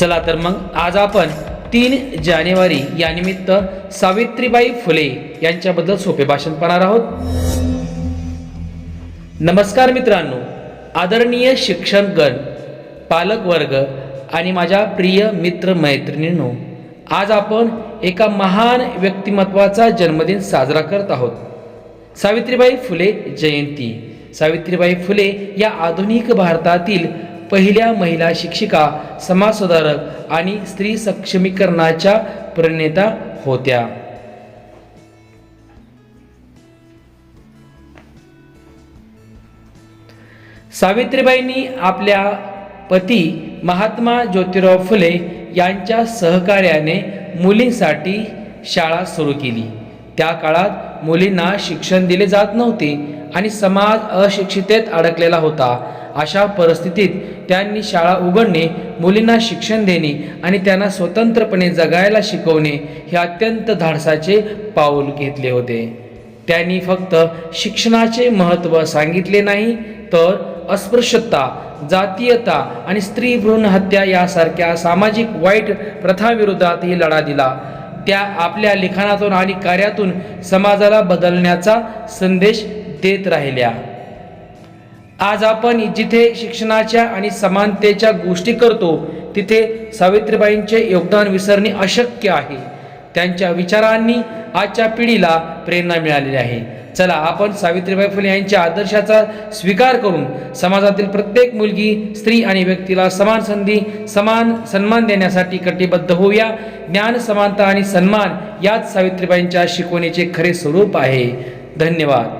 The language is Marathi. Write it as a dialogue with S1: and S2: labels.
S1: चला तर मग आज आपण तीन जानेवारी यानिमित्त सावित्रीबाई फुले यांच्याबद्दल सोपे भाषण पाहणार आहोत. नमस्कार मित्रांनो आदरणीय शिक्षकगण पालक वर्ग आणि माझ्या प्रिय मित्र मैत्रिणींनो आज आपण एका महान व्यक्तिमत्वाचा जन्मदिन साजरा करत आहोत. सावित्रीबाई फुले जयंती. सावित्रीबाई फुले या आधुनिक भारतातील पहिल्या महिला शिक्षिका समाजसुधारक आणि स्त्री सक्षमीकरणाच्या प्रणेता होत्या. सावित्रीबाईंनी आपल्या पती महात्मा ज्योतिराव फुले यांच्या सहकार्याने मुलींसाठी शाळा सुरू केली. त्या काळात मुलींना शिक्षण दिले जात नव्हते आणि समाज अशिक्षितेत अडकलेला होता. अशा परिस्थितीत त्यांनी शाळा उघडणे मुलींना शिक्षण देणे आणि त्यांना स्वतंत्रपणे जगायला शिकवणे हे अत्यंत धाडसाचे पाऊल घेतले होते. त्यांनी फक्त शिक्षणाचे महत्त्व सांगितले नाही तर अस्पृश्यता जातीयता आणि स्त्री भ्रूण हत्या यासारख्या सामाजिक वाईट प्रथाविरोधातही लढा दिला. त्या आपल्या लिखाणातून आणि कार्यातून समाजाला बदलण्याचा संदेश देत राहिल्या. आज आपण जिथे शिक्षणाच्या आणि समानतेच्या गोष्टी करतो तिथे सावित्रीबाईंचे योगदान विसरणे अशक्य आहे. त्यांच्या विचारांनी आजच्या पिढीला प्रेरणा मिळालेली आहे. चला आपण सावित्रीबाई फुले यांच्या आदर्शाचा स्वीकार करून समाजातील प्रत्येक मुलगी स्त्री आणि व्यक्तीला समान संधी समान सन्मान देण्यासाठी कटिबद्ध होऊया. ज्ञान समानता आणि सन्मान याच सावित्रीबाईंच्या शिकवणीचे खरे स्वरूप आहे. धन्यवाद.